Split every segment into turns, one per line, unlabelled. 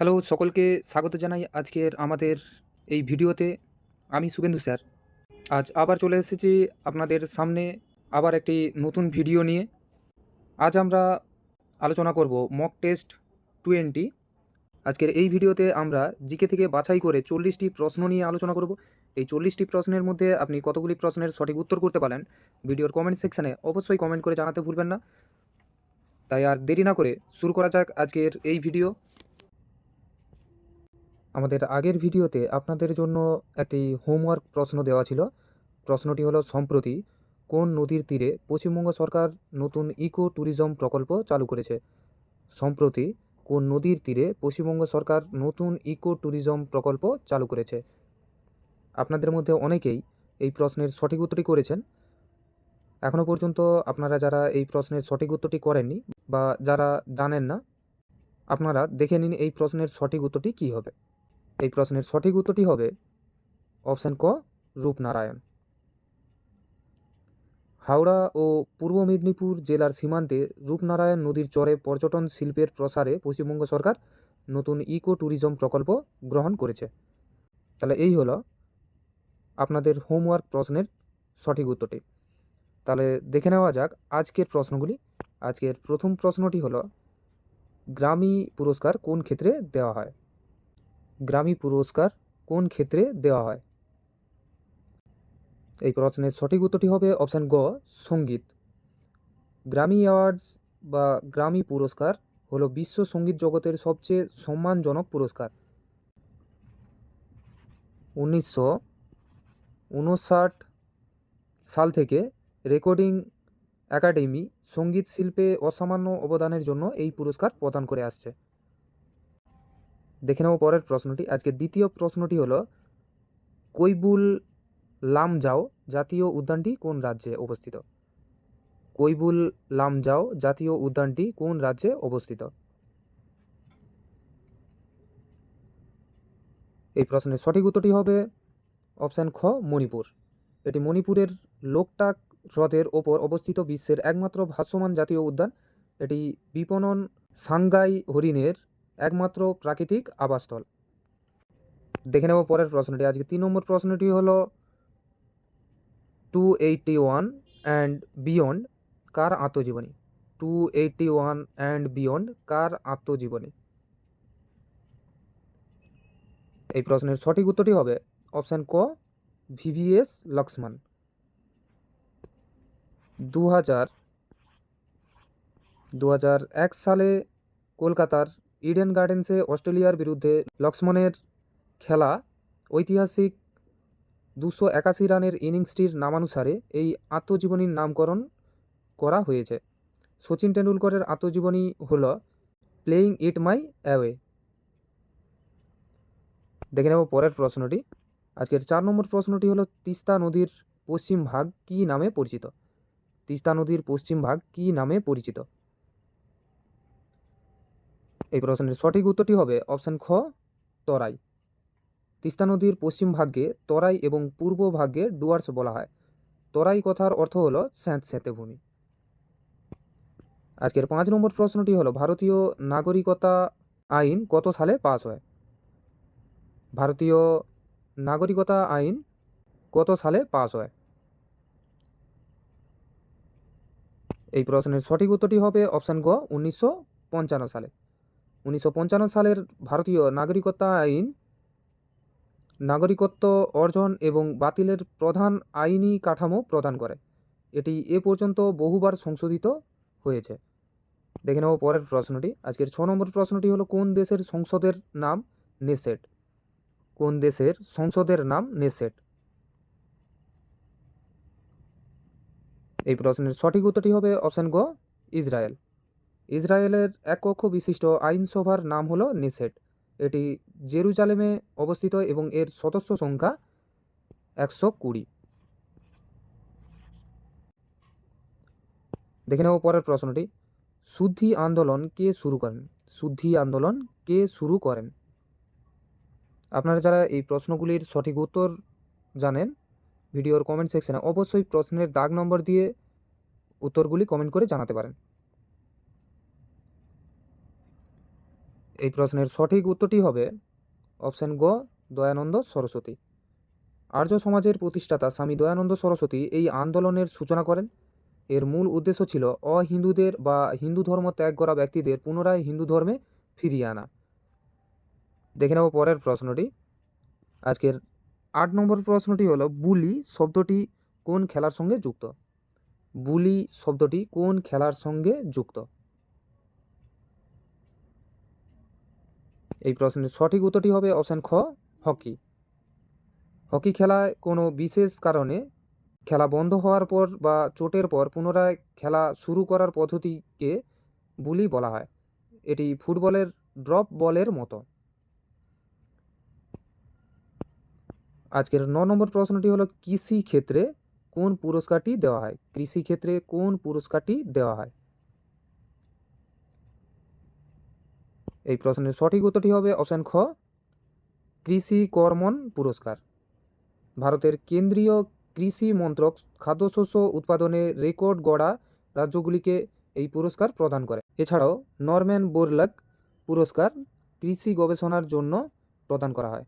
Hello সকলকে স্বাগত জানাই আজকের আমাদের এই ভিডিওতে। আমি শুভেন্দু স্যার। আজ আবার চলে এসেছি আপনাদের সামনে আবার একটি নতুন ভিডিও নিয়ে। আজ আমরা আলোচনা করব মক টেস্ট টোয়েন্টি আজকের এই ভিডিওতে আমরা জিকে থেকে বাছাই করে চল্লিশটি প্রশ্ন নিয়ে আলোচনা করব। এই চল্লিশটি প্রশ্নের মধ্যে আপনি কতগুলি প্রশ্নের সঠিক উত্তর করতে পারেন, ভিডিওর কমেন্ট সেকশানে অবশ্যই কমেন্ট করে জানাতে ভুলবেন না। তাই আর দেরি না করে শুরু করা যাক আজকের এই ভিডিও। আমাদের আগের ভিডিওতে আপনাদের জন্য একটি হোমওয়ার্ক প্রশ্ন দেওয়া ছিল। প্রশ্নটি হলো, সম্প্রতি কোন নদীর তীরে পশ্চিমবঙ্গ সরকার নতুন ইকো ট্যুরিজম প্রকল্প চালু করেছে? সম্প্রতি কোন নদীর তীরে পশ্চিমবঙ্গ সরকার নতুন ইকো ট্যুরিজম প্রকল্প চালু করেছে? আপনাদের মধ্যে অনেকেই এই প্রশ্নের সঠিক উত্তরটি করেছেন। এখনও পর্যন্ত আপনারা যারা এই প্রশ্নের সঠিক উত্তরটি করেননি বা যারা জানেন না, আপনারা দেখে নিন এই প্রশ্নের সঠিক উত্তরটি কী হবে। এই প্রশ্নের সঠিক উত্তরটি হবে অপশান ক, রূপনারায়ণ। হাওড়া ও পূর্ব মেদিনীপুর জেলার সীমান্তে রূপনারায়ণ নদীর চরে পর্যটন শিল্পের প্রসারে পশ্চিমবঙ্গ সরকার নতুন ইকো ট্যুরিজম প্রকল্প গ্রহণ করেছে। তাহলে এই হলো আপনাদের হোমওয়ার্ক প্রশ্নের সঠিক উত্তরটি। তাহলে দেখে নেওয়া যাক আজকের প্রশ্নগুলি। আজকের প্রথম প্রশ্নটি হলো, গ্রামী পুরস্কার কোন ক্ষেত্রে দেওয়া হয়? গ্রামী পুরস্কার কোন ক্ষেত্রে দেওয়া হয়? এই প্রশ্নের সঠিক উত্তরটি হবে অপশান গ, সংগীত। গ্রামী অ্যাওয়ার্ডস বা গ্রামী পুরস্কার হলো বিশ্ব সংগীত জগতের সবচেয়ে সম্মানজনক পুরস্কার। উনিশশো উনষাট সাল থেকে রেকর্ডিং একাডেমি সংগীত শিল্পে অসামান্য অবদানের জন্য এই পুরস্কার প্রদান করে আসছে। দেখে নেব পরের প্রশ্নটি। আজকে দ্বিতীয় প্রশ্নটি হলো, কৈবুল লামজাও জাতীয় উদ্যানটি কোন রাজ্যে অবস্থিত? কৈবুল লামজাও জাতীয় উদ্যানটি কোন রাজ্যে অবস্থিত? এই প্রশ্নের সঠিক উত্তরটি হবে অপশান খ, মণিপুর। এটি মণিপুরের লোকটাক হ্রদের ওপর অবস্থিত বিশ্বের একমাত্র ভাসমান জাতীয় উদ্যান। এটি বিপণন সাংগাই হরিণের একমাত্র প্রাকৃতিক আবাসস্থল। দেখে নেব পরের প্রশ্নটি। আজকে তিন নম্বর প্রশ্নটি হলো two eighty one and beyond কার আত্মজীবনী? Two eighty one and beyond কার আত্মজীবনী? এই প্রশ্নের সঠিক উত্তরটি হবে অপশান ক, ভিভিএস লক্ষ্মণ। দু হাজার দু হাজার এক সালে কলকাতার ইডেন গার্ডেন্সে অস্ট্রেলিয়ার বিরুদ্ধে লক্ষ্মণের খেলা ঐতিহাসিক দুশো একাশি রানের ইনিংসটির নামানুসারে এই আত্মজীবনীর নামকরণ করা হয়েছে। সচিন টেন্ডুলকরের আত্মজীবনী হল প্লেয়িং ইট মাই অ্যাওয়ে দেখে নেব পরের প্রশ্নটি। আজকের চার নম্বর প্রশ্নটি হলো, তিস্তা নদীর পশ্চিম ভাগ কী নামে পরিচিত? তিস্তা নদীর পশ্চিম ভাগ কী নামে পরিচিত? এই প্রশ্নের সঠিক উত্তরটি হবে অপশান খ, তরাই। তিস্তা নদীর পশ্চিম ভাগ্যে তরাই এবং পূর্ব ভাগ্যে ডুয়ার্স বলা হয়। তরাই কথার অর্থ হলো স্যাঁতস্যাঁতে ভূমি। আজকের পাঁচ নম্বর প্রশ্নটি হলো, ভারতীয় নাগরিকতা আইন কত সালে পাস হয়? ভারতীয় নাগরিকতা আইন কত সালে পাস হয়? এই প্রশ্নের সঠিক উত্তরটি হবে অপশান গ, উনিশশো পঞ্চান্ন সালে। উনিশশো পঞ্চান্ন সালের ভারতীয় নাগরিকতা আইন, নাগরিকত্ব অর্জন এবং বাতিলের প্রধান আইনি কাঠামো প্রদান করে। এটি এ পর্যন্ত বহুবার সংশোধিত হয়েছে। দেখে নেব পরের প্রশ্নটি। আজকের ছ নম্বর প্রশ্নটি হলো, কোন দেশের সংসদের নাম নেসেট? কোন দেশের সংসদের নাম নেসেট? এই প্রশ্নের সঠিক উত্তরটি হবে অপশান গ, ইসরায়েল। ইসরায়েলের এক কক্ষ বিশিষ্ট আইনসভার নাম হলো নেসেট। এটি জেরুজালেমে অবস্থিত এবং এর সদস্য সংখ্যা একশো কুড়ি। দেখে নেব পরের প্রশ্নটি। শুদ্ধি আন্দোলন কে শুরু করেন? শুদ্ধি আন্দোলন কে শুরু করেন? আপনারা যারা এই প্রশ্নগুলির সঠিক উত্তর জানেন, ভিডিওর কমেন্ট সেকশনে অবশ্যই প্রশ্নের দাগ নম্বর দিয়ে উত্তরগুলি কমেন্ট করে জানাতে পারেন। এই প্রশ্নের সঠিক উত্তরটি হবে অপশান গ, দয়ানন্দ সরস্বতী। আর্য সমাজের প্রতিষ্ঠাতা স্বামী দয়ানন্দ সরস্বতী এই আন্দোলনের সূচনা করেন। এর মূল উদ্দেশ্য ছিল অহিন্দুদের বা হিন্দু ধর্ম ত্যাগ করা ব্যক্তিদের পুনরায় হিন্দু ধর্মে ফিরিয়ে আনা। দেখে নেব পরের প্রশ্নটি। আজকের আট নম্বর প্রশ্নটি হলো, বুলি শব্দটি কোন খেলার সঙ্গে যুক্ত? বুলি শব্দটি কোন খেলার সঙ্গে যুক্ত? এই প্রশ্নের সঠিক উত্তরটি হবে অপশান খ, হকি। হকি খেলায় কোনো বিশেষ কারণে খেলা বন্ধ হওয়ার পর বা চোটের পর পুনরায় খেলা শুরু করার পদ্ধতিকে বুলি বলা হয়। এটি ফুটবলের ড্রপ বলের মতো। আজকের ন নম্বর প্রশ্নটি হলো কৃষি ক্ষেত্রে কোন পুরস্কারটি দেওয়া হয়? কৃষি ক্ষেত্রে কোন পুরস্কারটি দেওয়া হয়? এই প্রশ্নের সঠিক উত্তরটি হবে অপশান খ, কৃষি কর্মণ পুরস্কার। ভারতের কেন্দ্রীয় কৃষি মন্ত্রক খাদ্যশস্য উৎপাদনে রেকর্ড গড়া রাজ্যগুলিকে এই পুরস্কার প্রদান করে। এছাড়াও নরম্যান বোরলাক পুরস্কার কৃষি গবেষণার জন্য প্রদান করা হয়।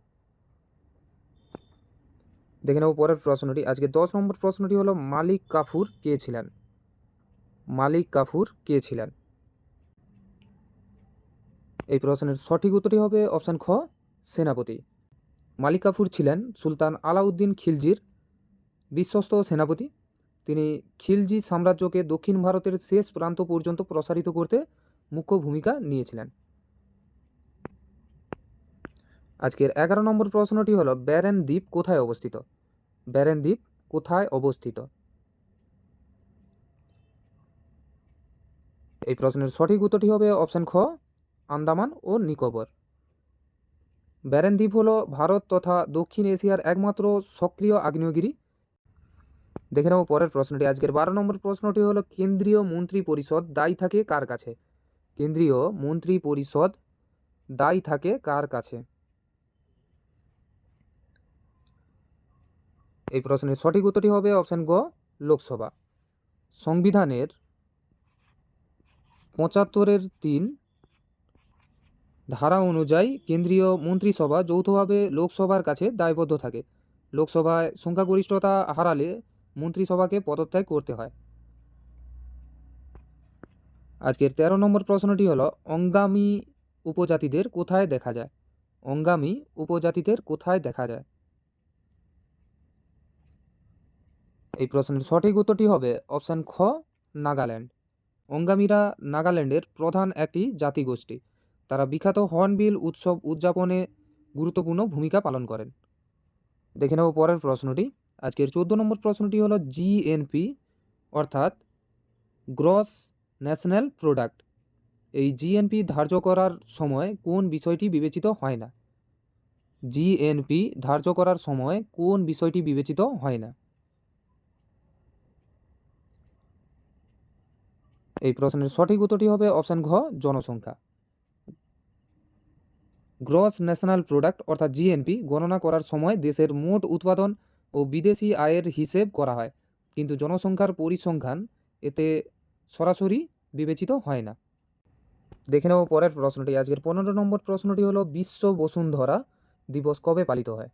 দেখে নেব পরের প্রশ্নটি। আজকে দশ নম্বর প্রশ্নটি হলো, মালিক কাফুর কে ছিলেন? মালিক কাফুর কে ছিলেন? এই প্রশ্নের সঠিক উত্তরটি হবে অপশান খ, সেনাপতি। মালিক কাফুর ছিলেন সুলতান আলাউদ্দিন খিলজির বিশ্বস্ত সেনাপতি। তিনি খিলজি সাম্রাজ্যকে দক্ষিণ ভারতের শেষ প্রান্ত পর্যন্ত প্রসারিত করতে মুখ্য ভূমিকা নিয়েছিলেন। আজকের এগারো নম্বর প্রশ্নটি হলো, ব্যারেন দ্বীপ কোথায় অবস্থিত? ব্যারেন দ্বীপ কোথায় অবস্থিত? এই প্রশ্নের সঠিক উত্তরটি হবে অপশান খ আন্দামান ও নিকোবর। ব্যারেন দ্বীপ হল ভারত তথা দক্ষিণ এশিয়ার একমাত্র সক্রিয় আগ্নেয়গিরি। দেখে নেব পরের প্রশ্নটি। আজকের বারো নম্বর প্রশ্নটি হলো, কেন্দ্রীয় মন্ত্রী পরিষদ দায়ী থাকে কার কাছে? কেন্দ্রীয় মন্ত্রী পরিষদ দায়ী থাকে কার কাছে? এই প্রশ্নের সঠিক উত্তরটি হবে অপশান গ, লোকসভা। সংবিধানের পঁচাত্তরের তিন ধারা অনুযায়ী কেন্দ্রীয় মন্ত্রিসভা যৌথভাবে লোকসভার কাছে দায়বদ্ধ থাকে। লোকসভায় সংখ্যাগরিষ্ঠতা হারালে মন্ত্রিসভাকে পদত্যাগ করতে হয়। আজকের তেরো নম্বর প্রশ্নটি হলো, অঙ্গামী উপজাতিদের কোথায় দেখা যায়? অঙ্গামী উপজাতিদের কোথায় দেখা যায়? এই প্রশ্নের সঠিক উত্তরটি হবে অপশান খ, নাগাল্যান্ড। অঙ্গামীরা নাগাল্যান্ডের প্রধান একটি জাতিগোষ্ঠী। তারা বিখ্যাত হর্নবিল উৎসব উদযাপনে গুরুত্বপূর্ণ ভূমিকা পালন করেন। দেখে নেব পরের প্রশ্নটি। আজকের চোদ্দ নম্বর প্রশ্নটি হলো জিএনপি অর্থাৎ গ্রস ন্যাশনাল প্রোডাক্ট। এই জিএনপি ধার্য করার সময় কোন বিষয়টি বিবেচিত হয় না? জিএনপি ধার্য করার সময় কোন বিষয়টি বিবেচিত হয় না? এই প্রশ্নের সঠিক উত্তরটি হবে অপশান ঘ, জনসংখ্যা। গ্রস ন্যাশনাল প্রোডাক্ট অর্থাৎ জিএনপি গণনা করার সময় দেশের মোট উৎপাদন ও বিদেশি আয়ের হিসেব করা হয়। কিন্তু জনসংখ্যার পরিসংখ্যান এতে সরাসরি বিবেচিত হয় না। দেখে নেব পরের প্রশ্নটি। আজকের পনেরো নম্বর প্রশ্নটি হলো, বিশ্ব বসুন্ধরা দিবস কবে পালিত হয়?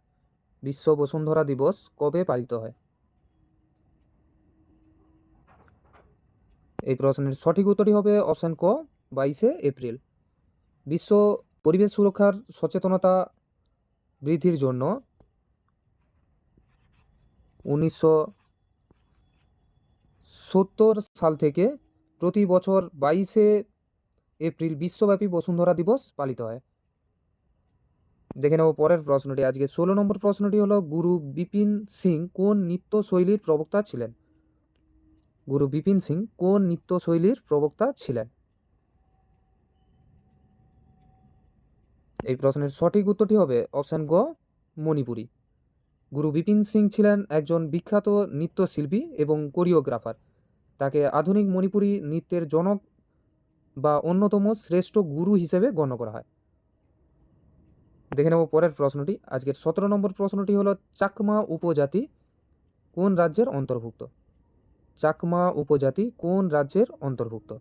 বিশ্ব বসুন্ধরা দিবস কবে পালিত হয়? এই প্রশ্নের সঠিক উত্তরটি হবে অপশান ক, বাইশে এপ্রিল। বিশ্ব পরিবেশ সুরক্ষার সচেতনতা বৃদ্ধির জন্য উনিশশো সত্তর সাল থেকে প্রতি বছর বাইশে এপ্রিল বিশ্বব্যাপী বসুন্ধরা দিবস পালিত হয়। দেখে নেব পরের প্রশ্নটি। আজকে ষোলো নম্বর প্রশ্নটি হলো, গুরু বিপিন সিং কোন নৃত্যশৈলীর প্রবক্তা ছিলেন? গুরু বিপিন সিং কোন নৃত্যশৈলীর প্রবক্তা ছিলেন? এই প্রশ্নের সঠিক উত্তরটি হবে অপশান গ, মণিপুরি। গুরু বিপিন সিং ছিলেন একজন বিখ্যাত নৃত্যশিল্পী এবং কোরিওগ্রাফার। তাকে আধুনিক মণিপুরী নৃত্যের জনক বা অন্যতম শ্রেষ্ঠ গুরু হিসেবে গণ্য করা হয়। দেখে নেব পরের প্রশ্নটি। আজকের সতেরো নম্বর প্রশ্নটি হলো, চাকমা উপজাতি কোন রাজ্যের অন্তর্ভুক্ত? চাকমা উপজাতি কোন রাজ্যের অন্তর্ভুক্ত?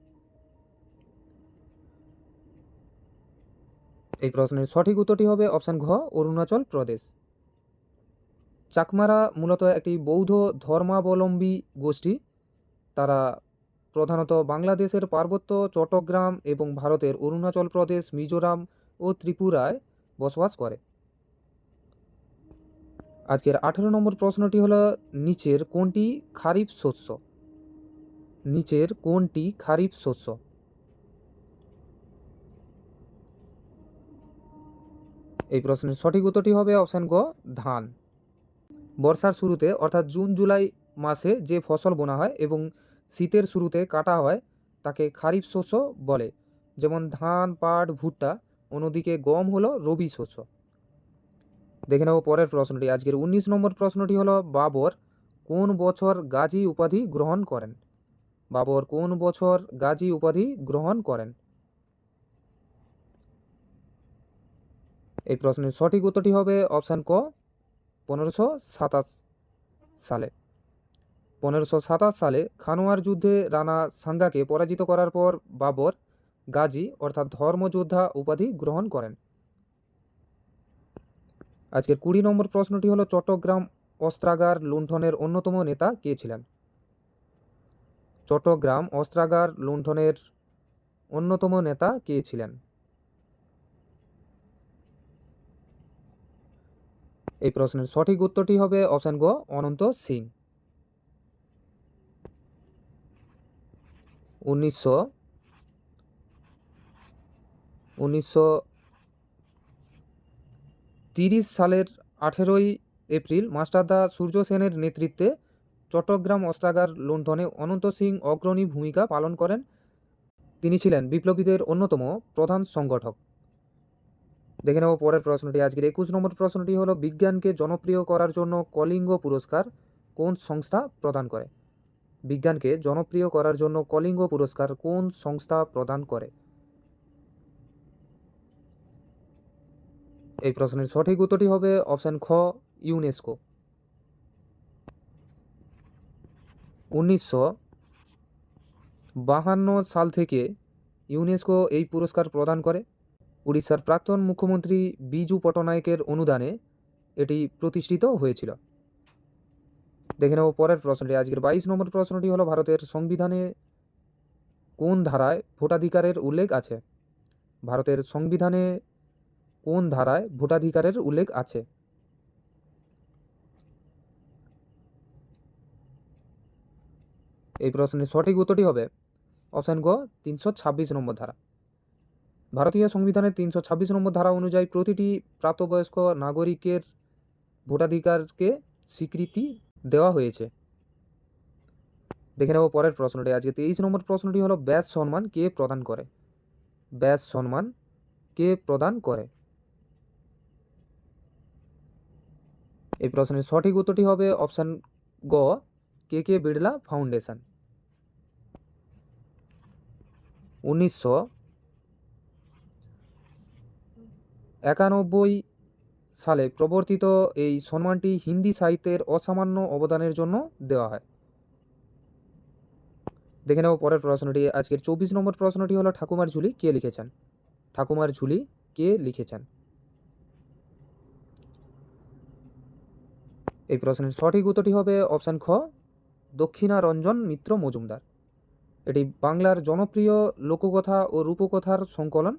এই প্রশ্নের সঠিক উত্তরটি হবে অপশান ঘ, অরুণাচল প্রদেশ। চাকমারা মূলত একটি বৌদ্ধ ধর্মাবলম্বী গোষ্ঠী। তারা প্রধানত বাংলাদেশের পার্বত্য চট্টগ্রাম এবং ভারতের অরুণাচল প্রদেশ, মিজোরাম ও ত্রিপুরায় বসবাস করে। আজকের আঠেরো নম্বর প্রশ্নটি হলো, নিচের কোনটি খারিফ শস্য? নিচের কোনটি খারিফ শস্য? এই প্রশ্নের সঠিক উত্তরটি হবে অপশান গ, ধান। বর্ষার শুরুতে, অর্থাৎ জুন, জুলাই মাসে যে ফসল বোনা হয় এবং শীতের শুরুতে কাটা হয়, তাকে খারিফ শস্য বলে। যেমন ধান, পাট, ভুট্টা, অন্যদিকে গম হলো রবি শস্য। দেখে নেব পরের প্রশ্নটি। আজকের উনিশ নম্বর প্রশ্নটি হলো, বাবর কোন বছর গাজী উপাধি গ্রহণ করেন? বাবর কোন বছর গাজী উপাধি গ্রহণ করেন? এই প্রশ্নের সঠিক উত্তরটি হবে অপশান ক, পনেরোশো সাতাশ সালে। পনেরোশো সাতাশ সালে খানোয়ার যুদ্ধে রানা সাঙ্গাকে পরাজিত করার পর বাবর গাজী, অর্থাৎ ধর্মযোদ্ধা উপাধি গ্রহণ করেন। আজকের কুড়ি নম্বর প্রশ্নটি হলো, চট্টগ্রাম অস্ত্রাগার লুণ্ঠনের অন্যতম নেতা কে ছিলেন? চট্টগ্রাম অস্ত্রাগার লুণ্ঠনের অন্যতম নেতা কে ছিলেন? এই প্রশ্নের সঠিক উত্তরটি হবে অপশান গ, অনন্ত সিং। উনিশশো উনিশশো সালের আঠেরোই এপ্রিল মাস্টারদা সূর্য সেনের নেতৃত্বে চট্টগ্রাম অস্ত্রাগার লুণ্ঠনে অনন্ত সিং অগ্রণী ভূমিকা পালন করেন। তিনি ছিলেন বিপ্লবীদের অন্যতম প্রধান সংগঠক। দেখে নেব পরের প্রশ্নটি। আজকের একুশ নম্বর প্রশ্নটি হলো, বিজ্ঞানকে জনপ্রিয় করার জন্য কলিঙ্গ পুরস্কার কোন সংস্থা প্রদান করে? বিজ্ঞানকে জনপ্রিয় করার জন্য কলিঙ্গ পুরস্কার কোন সংস্থা প্রদান করে? এই প্রশ্নের সঠিক উত্তরটি হবে অপশান খ, ইউনেস্কো। উনিশশো বাহান্ন সাল থেকে ইউনেস্কো এই পুরস্কার প্রদান করে। উড়িষ্যার প্রাক্তন মুখ্যমন্ত্রী বিজু পটনায়কের অনুদানে এটি প্রতিষ্ঠিত হয়েছিল। দেখে নেব পরের প্রশ্নটি। আজকের বাইশ নম্বর প্রশ্নটি হলো, ভারতের সংবিধানে কোন ধারায় ভোটাধিকারের উল্লেখ আছে? ভারতের সংবিধানে কোন ধারায় ভোটাধিকারের উল্লেখ আছে? এই প্রশ্নের সঠিক উত্তরটি হবে অপশান গ, তিনশো ছাব্বিশ নম্বর ধারা। ভারতীয় সংবিধানের তিনশো ছাব্বিশ নম্বর ধারা অনুযায়ী প্রতিটি প্রাপ্তবয়স্ক নাগরিকের ভোটাধিকারকে স্বীকৃতি দেওয়া হয়েছে। দেখে নেব পরের প্রশ্নটি। আজকে তেইশ নম্বর প্রশ্নটি হলো, ব্যাস সম্মান কে প্রদান করে? ব্যাস সম্মান কে প্রদান করে? এই প্রশ্নের সঠিক উত্তরটি হবে অপশান গ, কে কে বিড়লা ফাউন্ডেশন। উনিশশো একানব্বই সালে প্রবর্তিত এই সম্মানটি হিন্দি সাহিত্যের অসামান্য অবদানের জন্য দেওয়া হয়। দেখে নেব পরের প্রশ্নটি। আজকের চব্বিশ নম্বর প্রশ্নটি হলো ঠাকুমার ঝুলি কে লিখেছেন? ঠাকুমার ঝুলি কে লিখেছেন? এই প্রশ্নের সঠিক উত্তরটি হবে অপশান খ দক্ষিণারঞ্জন মিত্র মজুমদার। এটি বাংলার জনপ্রিয় লোককথা ও রূপকথার সংকলন।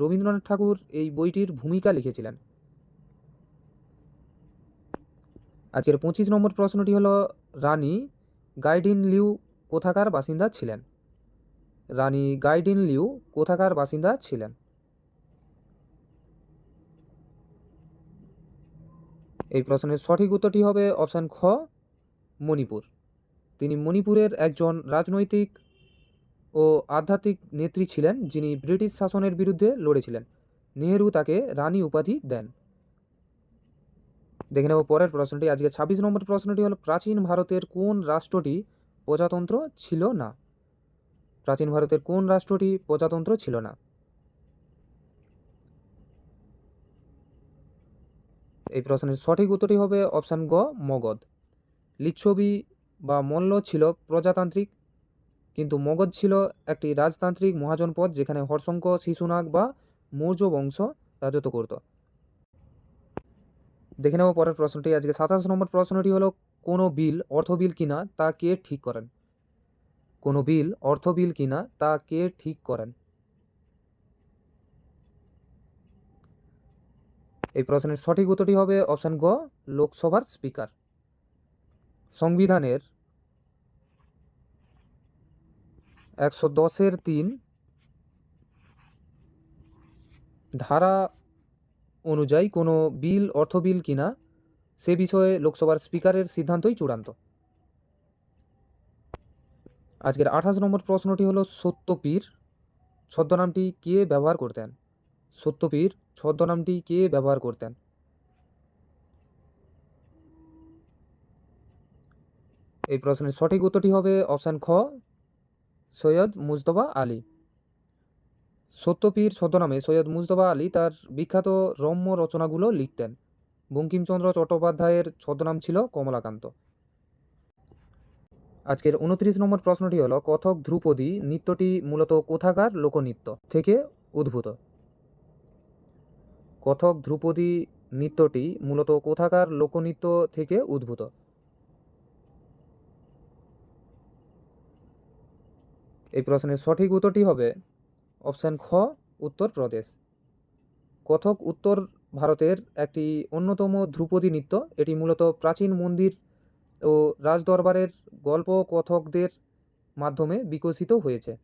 রবীন্দ্রনাথ ঠাকুর এই বইটির ভূমিকা লিখেছিলেন। আজকের পঁচিশ নম্বর প্রশ্নটি হলো, রানী গাইডিন লিউ কোথাকার বাসিন্দা ছিলেন? রানী গাইডিন লিউ কোথাকার বাসিন্দা ছিলেন? এই প্রশ্নের সঠিক উত্তরটি হবে অপশান খ, মণিপুর। তিনি মণিপুরের একজন রাজনৈতিক ও আধ্যাত্মিক নেত্রী ছিলেন যিনি ব্রিটিশ শাসনের বিরুদ্ধে লড়েছিলেন। নেহেরু তাকে রানী উপাধি দেন। দেখে নেব পরের প্রশ্নটি। আজকে ছাব্বিশ নম্বর প্রশ্নটি হলো, প্রাচীন ভারতের কোন রাষ্ট্রটি প্রজাতন্ত্র ছিল না? প্রাচীন ভারতের কোন রাষ্ট্রটি প্রজাতন্ত্র ছিল না? এই প্রশ্নের সঠিক উত্তরটি হবে অপশান গ, মগধ। লিচ্ছবি বা মল্ল ছিল প্রজাতান্ত্রিক কিন্তু মগধ ছিল একটি রাজতান্ত্রিক মহাজনপদ যেখানে হর্ষঙ্ক শিশুনাগ বা মৌর্য বংশ রাজত্ব করত। দেখে নেব পরের প্রশ্নটি। আজকে সাতাশ নম্বর প্রশ্নটি হলো, কোনো বিল অর্থ বিল কিনা তা কে ঠিক করেন? কোনো বিল অর্থ বিল কিনা তা কে ঠিক করেন? এই প্রশ্নের সঠিক উত্তরটি হবে অপশান গ, লোকসভার স্পিকার। সংবিধানের একশো দশের তিন ধারা অনুযায়ী কোনো বিল, অর্থ বিল কিনা, সে বিষয়ে লোকসভার স্পিকারের সিদ্ধান্তই চূড়ান্ত। আজকের আঠাশ নম্বর প্রশ্নটি হলো, সত্যপীর ছদ্মনামটি কে ব্যবহার করতেন? সত্যপীর ছদ্মনামটি কে ব্যবহার করতেন? এই প্রশ্নের সঠিক উত্তরটি হবে অপশান খ সৈয়দ মুজতবা আলী। সত্যপীর ছদ্মনামে সৈয়দ মুজতবা আলী তার বিখ্যাত রম্য রচনাগুলো লিখতেন। বঙ্কিমচন্দ্র চট্টোপাধ্যায়ের ছদ্মনাম ছিল কমলাকান্ত। আজকের উনত্রিশ নম্বর প্রশ্নটি হলো, কথক ধ্রুপদী নৃত্যটি মূলত কোথাকার লোকনৃত্য থেকে উদ্ভূত? কথক ধ্রুপদী নৃত্যটি মূলত কোথাকার লোকনৃত্য থেকে উদ্ভূত? এই প্রশ্নের সঠিক উত্তরটি হবে অপশান খ, উত্তরপ্রদেশ। কথক উত্তর ভারতের একটি অন্যতম ধ্রুপদী নৃত্য। এটি মূলত প্রাচীন মন্দির ও রাজদরবারের গল্প কথকদের মাধ্যমে বিকশিত হয়েছে।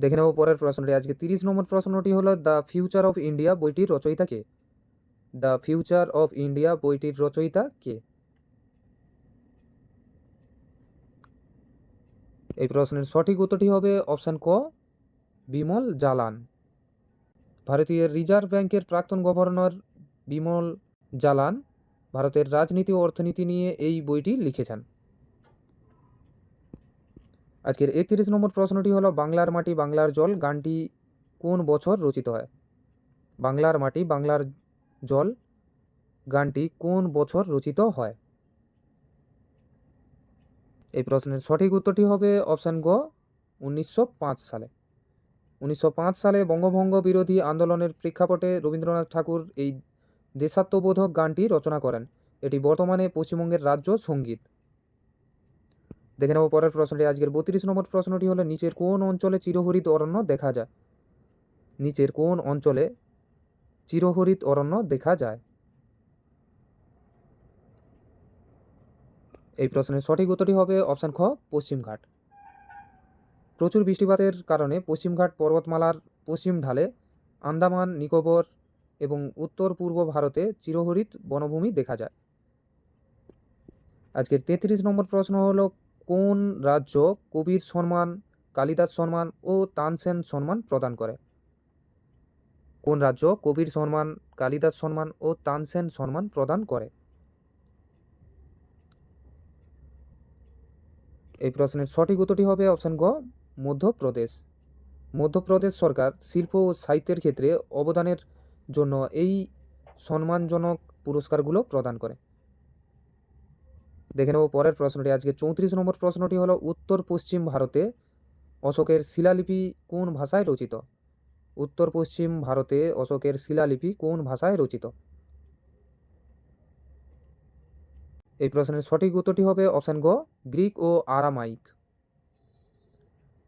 দেখে নেব পরের প্রশ্নটি। আজকে তিরিশ নম্বর প্রশ্নটি হলো, দ্য ফিউচার অফ ইন্ডিয়া বইটির রচয়িতা কে? দ্য ফিউচার অফ ইন্ডিয়া বইটির রচয়িতা কে? এই প্রশ্নের সঠিক উত্তরটি হবে অপশান ক, বিমল জালান। ভারতীয় রিজার্ভ ব্যাংকের প্রাক্তন গভর্নর বিমল জালান ভারতের রাজনীতি ও অর্থনীতি নিয়ে এই বইটি লিখেছেন। আজকের একত্রিশ নম্বর প্রশ্নটি হলো, বাংলার মাটি, বাংলার জল, গানটি কোন বছর রচিত হয়? বাংলার মাটি, বাংলার জল, গানটি কোন বছর রচিত হয়? এই প্রশ্নের সঠিক উত্তরটি হবে অপশান গ, উনিশশো পাঁচ সালে। উনিশশো পাঁচ সালে বঙ্গভঙ্গ বিরোধী আন্দোলনের প্রেক্ষাপটে রবীন্দ্রনাথ ঠাকুর এই দেশাত্মবোধক গানটি রচনা করেন। এটি বর্তমানে পশ্চিমবঙ্গের রাজ্য সংগীত। দেখে নেব পরের প্রশ্নটি। আজকের বত্রিশ নম্বর প্রশ্নটি হলো, নিচের কোন অঞ্চলে চিরহরিত অরণ্য দেখা যায়? নিচের কোন অঞ্চলে চিরহরিত অরণ্য দেখা যায়? এই প্রশ্নের সঠিক উত্তরটি হবে অপশান খ পশ্চিমঘাট প্রচুর বৃষ্টিপাতের কারণে পশ্চিমঘাট পর্বতমালার পশ্চিম ঢালে আন্দামান, নিকোবর এবং উত্তর পূর্ব ভারতে চিরহরিত বনভূমি দেখা যায়। আজকের তেত্রিশ নম্বর প্রশ্ন হলো, কোন রাজ্য কবির সম্মান কালিদাস সম্মান ও তানসেন সম্মান প্রদান করে? কোন রাজ্য কবির সম্মান কালিদাস সম্মান ও তানসেন সম্মান প্রদান করে? এই প্রশ্নের সঠিক উত্তরটি হবে অপশান গ, মধ্যপ্রদেশ। মধ্যপ্রদেশ সরকার শিল্প ও সাহিত্যের ক্ষেত্রে অবদানের জন্য এই সম্মানজনক পুরস্কারগুলো প্রদান করে। দেখে নেব পরের প্রশ্নটি। আজকে চৌত্রিশ নম্বর প্রশ্নটি হলো, উত্তর পশ্চিম ভারতে অশোকের শিলালিপি কোন ভাষায় রচিত? উত্তর পশ্চিম ভারতে অশোকের শিলালিপি কোন ভাষায় রচিত? এই প্রশ্নের সঠিক উত্তরটি হবে অপশান গ, গ্রিক ও আরামাইক।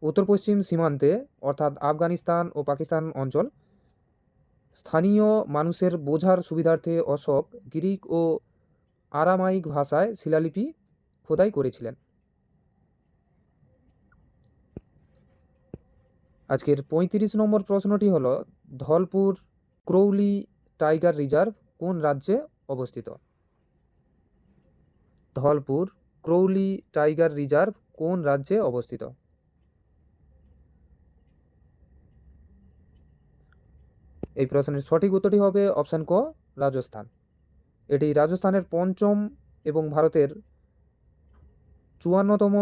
উত্তর পশ্চিম সীমান্তে, অর্থাৎ আফগানিস্তান ও পাকিস্তান অঞ্চল, স্থানীয় মানুষের বোঝার সুবিধার্থে অশোক গ্রিক ও আরামাইক ভাষায় শিলালিপি খোদাই করেছিলেন। আজকের পঁয়ত্রিশ নম্বর প্রশ্নটি হলো, ধলপুর ক্রৌলি টাইগার রিজার্ভ কোন রাজ্যে অবস্থিত? ধলপুর, ক্রৌলি টাইগার রিজার্ভ কোন রাজ্যে অবস্থিত? এই প্রশ্নের সঠিক উত্তরটি হবে অপশান ক, রাজস্থান। এটি রাজস্থানের পঞ্চম এবং ভারতের চুয়ান্নতম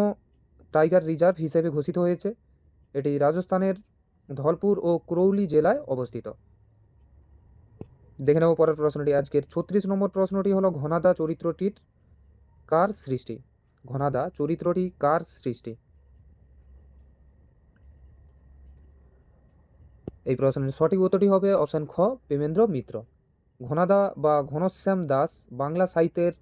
টাইগার রিজার্ভ হিসেবে ঘোষিত হয়েছে। এটি রাজস্থানের ধলপুর ও ক্রৌলি জেলায় অবস্থিত। দেখে নেব পরের প্রশ্নটি। আজকের ছত্রিশ নম্বর প্রশ্নটি হলো ঘনাদা চরিত্রটির কার সৃষ্টি? ঘনাদা, চরিত্রটি কার সৃষ্টি? এই প্রশ্নের সঠিক উত্তরটি হবে অপশান খ, প্রেমেন্দ্র মিত্র। ঘনাদা বা ঘনশ্যাম দাস বাংলা সাহিত্যের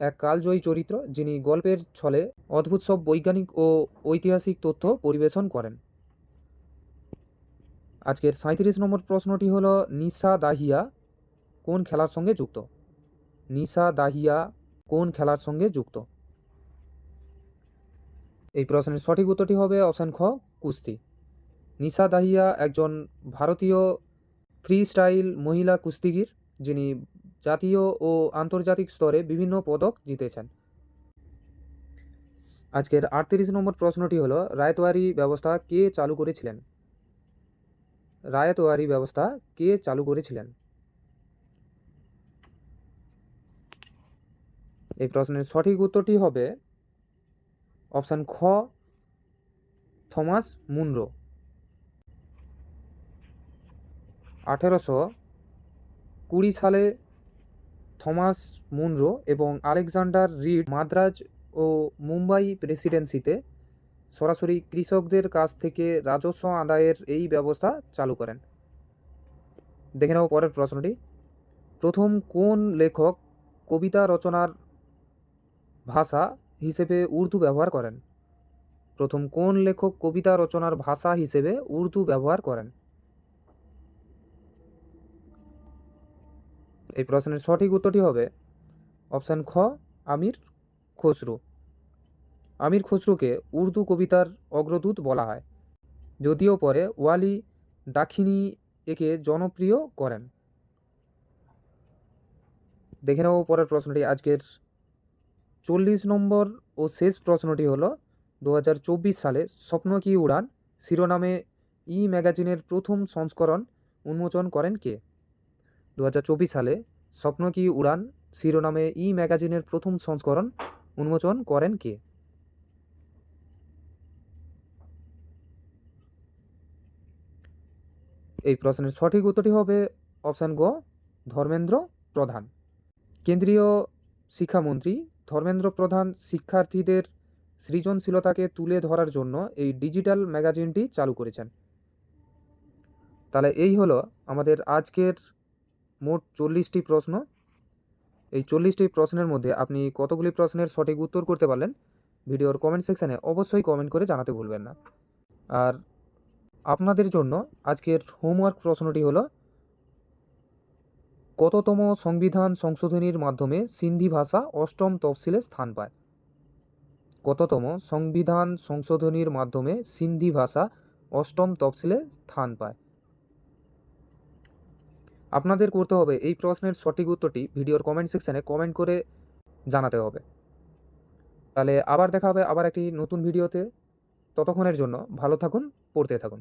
এক কালজয়ী চরিত্র, যিনি গল্পের ছলে অদ্ভুত সব বৈজ্ঞানিক ও ঐতিহাসিক তথ্য পরিবেশন করেন। আজকের সাঁত্রিশ নম্বর প্রশ্নটি হল নিশা দাহিয়া কোন খেলার সঙ্গে যুক্ত? নিশা দাহিয়া কোন খেলার সঙ্গে যুক্ত? এই প্রশ্নের সঠিক উত্তরটি হবে অপশান খ, কুস্তি। নিশা দাহিয়া একজন ভারতীয় ফ্রি স্টাইল মহিলা কুস্তিগির, যিনি জাতীয় ও আন্তর্জাতিক স্তরে বিভিন্ন পদক জিতেছেন। আজকের আটত্রিশ নম্বর প্রশ্নটি হলো, রায়তোয়ারি ব্যবস্থা কে চালু করেছিলেন? রায়তোয়ারি ব্যবস্থা কে চালু করেছিলেন? এই প্রশ্নের সঠিক উত্তরটি হবে অপশান খ, থমাস মুনরো। আঠেরোশো কুড়ি সালে থমাস মুনরো এবং আলেকজান্ডার রিড মাদ্রাজ ও মুম্বাই প্রেসিডেন্সিতে সরাসরি কৃষকদের কাছ থেকে রাজস্ব আদায়ের এই ব্যবস্থা চালু করেন। দেখে নেব পরের প্রশ্নটি। প্রথম কোন লেখক কবিতা রচনার ভাষা হিসেবে উর্দু ব্যবহার করেন। প্রথম কোন লেখক কবিতা রচনার ভাষা হিসেবে উর্দু ব্যবহার করেন? এই প্রশ্নের সঠিক উত্তরটি হবে অপশান খ, আমির খসরু। আমির খসরুকে উর্দু কবিতার অগ্রদূত বলা হয়, যদিও পরে ওয়ালি দাক্ষিণী একে জনপ্রিয় করেন। দেখে নেব পরের প্রশ্নটি আজকের চল্লিশ নম্বর ও শেষ প্রশ্নটি হলো দু হাজার চব্বিশ সালে স্বপ্ন কি উড়ান? শিরোনামে ই ম্যাগাজিনের প্রথম সংস্করণ উন্মোচন করেন কে? দু হাজার চব্বিশ সালে স্বপ্ন কি উড়ান? শিরোনামে ই ম্যাগাজিনের প্রথম সংস্করণ উন্মোচন করেন কে? এই প্রশ্নের সঠিক উত্তরটি হবে অপশান গ, ধর্মেন্দ্র প্রধান। কেন্দ্রীয় শিক্ষামন্ত্রী ধর্মেন্দ্র প্রধান শিক্ষার্থীদের সৃজনশীলতাকে তুলে ধরার জন্য এই ডিজিটাল ম্যাগাজিনটি চালু করেছেন। তাহলে এই হলো আমাদের আজকের মোট চল্লিশটি প্রশ্ন। এই চল্লিশটি প্রশ্নের মধ্যে আপনি কতগুলি প্রশ্নের সঠিক উত্তর করতে পারলেন ভিডিওর কমেন্ট সেকশানে অবশ্যই কমেন্ট করে জানাতে ভুলবেন না। আর আপনাদের জন্য আজকের হোমওয়ার্ক প্রশ্নটি হলো কততম সংবিধান সংশোধনীর মাধ্যমে সিন্ধি ভাষা অষ্টম তফসিলে স্থান পায়? কততম সংবিধান সংশোধনীর মাধ্যমে সিন্ধি ভাষা অষ্টম তফসিলে স্থান পায়? আপনাদের করতে হবে এই প্রশ্নের সঠিক উত্তরটি ভিডিওর কমেন্ট সেকশানে কমেন্ট করে জানাতে হবে। তাহলে আবার দেখা হবে আবার একটি নতুন ভিডিওতে। ততক্ষণের জন্য ভালো থাকুন, পড়তে থাকুন।